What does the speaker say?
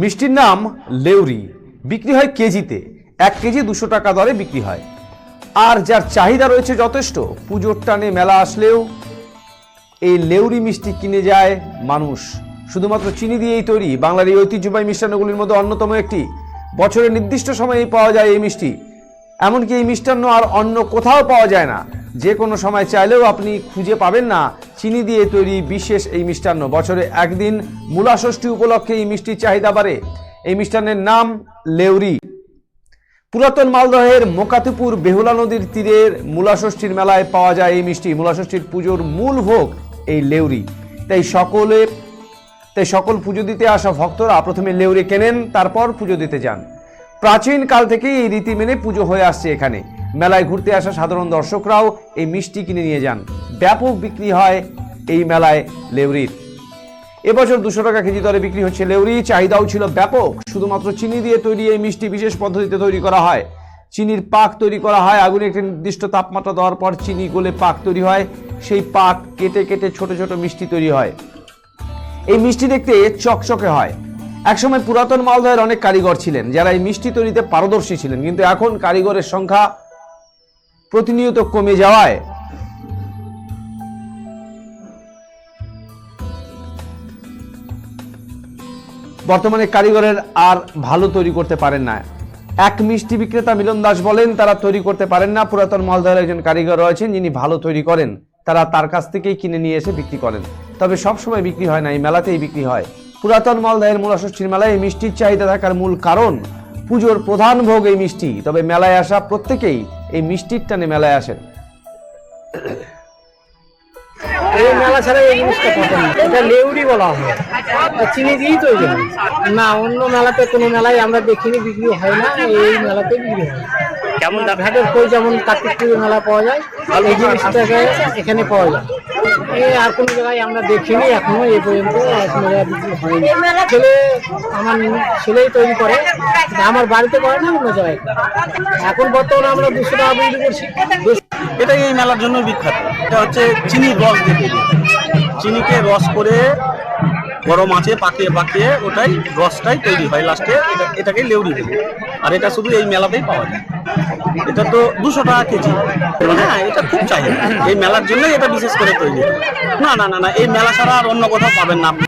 মিষ্টির নাম লেউরি, বিক্রি হয় কেজিতে। এক কেজি দুশো টাকা দরে বিক্রি হয়। আর যার চাহিদা রয়েছে যথেষ্ট, পুজোর টানে মেলা আসলেও এই লেউরি মিষ্টি কিনে যায় মানুষ। শুধুমাত্র চিনি দিয়েই তৈরি। বাংলার এই ঐতিহ্যবাহী মিষ্টান্নগুলির মধ্যে অন্যতম একটি। বছরের নির্দিষ্ট সময়েই পাওয়া যায় এই মিষ্টি। এমনকি এই মিষ্টান্ন আর অন্য কোথাও পাওয়া যায় না। যে কোনো সময় চাইলেও আপনি খুঁজে পাবেন না। চিনি দিয়ে তৈরি বিশেষ এই মিষ্টান্ন। বছরে একদিন মূলা ষষ্ঠী উপলক্ষে এই মিষ্টির চাহিদা বাড়ে। এই মিষ্টান্নের নাম লেউরি। পুরাতন মালদহের মোকাতিপুর বেহুলা নদীর তীরের মূলাষষ্ঠীর মেলায় পাওয়া যায় এই মিষ্টি। মূলাষষ্ঠীর পুজোর মূল ভোগ এই লেউরি। তাই সকলে, তাই সকল পুজো দিতে আসা ভক্তরা প্রথমে লেউরি কেনেন, তারপর পুজো দিতে যান। প্রাচীন কাল থেকেই এই রীতি মেনে পুজো হয়ে আসছে এখানে। মেলায় ঘুরতে আসা সাধারণ দর্শকরাও এই মিষ্টি কিনে নিয়ে যান। ব্যাপক বিক্রি হয় এই মেলায় লেউরির। এবছর দুশো টাকা কেজি দরে বিক্রি হচ্ছে লেউরি। চাহিদাও ছিল ব্যাপক। শুধুমাত্র চিনি দিয়ে তৈরি এই মিষ্টি বিশেষ পদ্ধতিতে তৈরি করা হয়। চিনির পাক তৈরি করা হয়। আগুনে একটি নির্দিষ্ট তাপমাত্রা দেওয়ার পর চিনি গলে পাক তৈরি হয়। সেই পাক কেটে কেটে ছোট ছোট মিষ্টি তৈরি হয়। এই মিষ্টি দেখতে চকচকে হয়। একসময় পুরাতন মালদহের অনেক কারিগর ছিলেন, যারা এই মিষ্টি তৈরিতে পারদর্শী ছিলেন। কিন্তু এখন কারিগরের সংখ্যা প্রতিনিয়ত কমে যাওয়ায়। বর্তমানে কারিগরের আর ভালো তৈরি করতে পারেন না। এক মিষ্টি বিক্রেতা মিলন দাস বলেন, তারা তৈরি করতে পারেন না। পুরাতন মালদহের একজন কারিগর রয়েছেন, যিনি ভালো তৈরি করেন। তারা তার কাছ থেকেই কিনে নিয়ে এসে বিক্রি করেন। তবে সব সময় বিক্রি হয় না, এই মেলাতেই বিক্রি হয়। পুরাতন মালদহের মূলাষষ্ঠীর মেলায় এই মিষ্টির চাহিদা থাকার মূল কারণ, পুজোর প্রধান ভোগ এই মিষ্টি। তবে মেলায় আসা প্রত্যেকেই এই মিষ্টির টানে মেলায় আসেন। মেলা ছাড়া এই জিনিসটা এটা লেউরি বলা হয়। চিনি দিয়েই তৈরি না, অন্য মেলাতে কোনো মেলায় আমরা দেখিনি, বিক্রি হয় না, এই মেলাতে বিক্রি হয়। কেমন ঘাটের কই যেমন কার্তিক পুজো মেলা পাওয়া যায় এই জিনিসটাকে এখানে পাওয়া যায়। এই আর কোনো জায়গায় আমরা দেখিনি এখনও এই পর্যন্ত কোনো জায়গায় হয়নি। ছেলে আমার ছেলেই তৈরি করে আমার বাড়িতে করে না অন্য জায়গায়? এখন বর্তমানে আমরা দুশো টাকা বিক্রি করছি। এটা এই মেলার জন্য বিখ্যাত। এটা হচ্ছে চিনির রস দিয়ে চিনিকে রস করে গরম আছে, পাকিয়ে পাকিয়ে ওটাই রসটাই তৈরি হয়। লাস্টে এটা, এটাকে লেউরি দেবে আর এটা শুধু এই মেলাতেই পাওয়া যায়। এটা তো দুশো টাকা কেজি। হ্যাঁ এটা খুব চাহিদা। এই মেলার জন্যই এটা বিশেষ করে তৈরি। না না না না, এই মেলা ছাড়া আর অন্য কোথাও পাবেন না আপনি।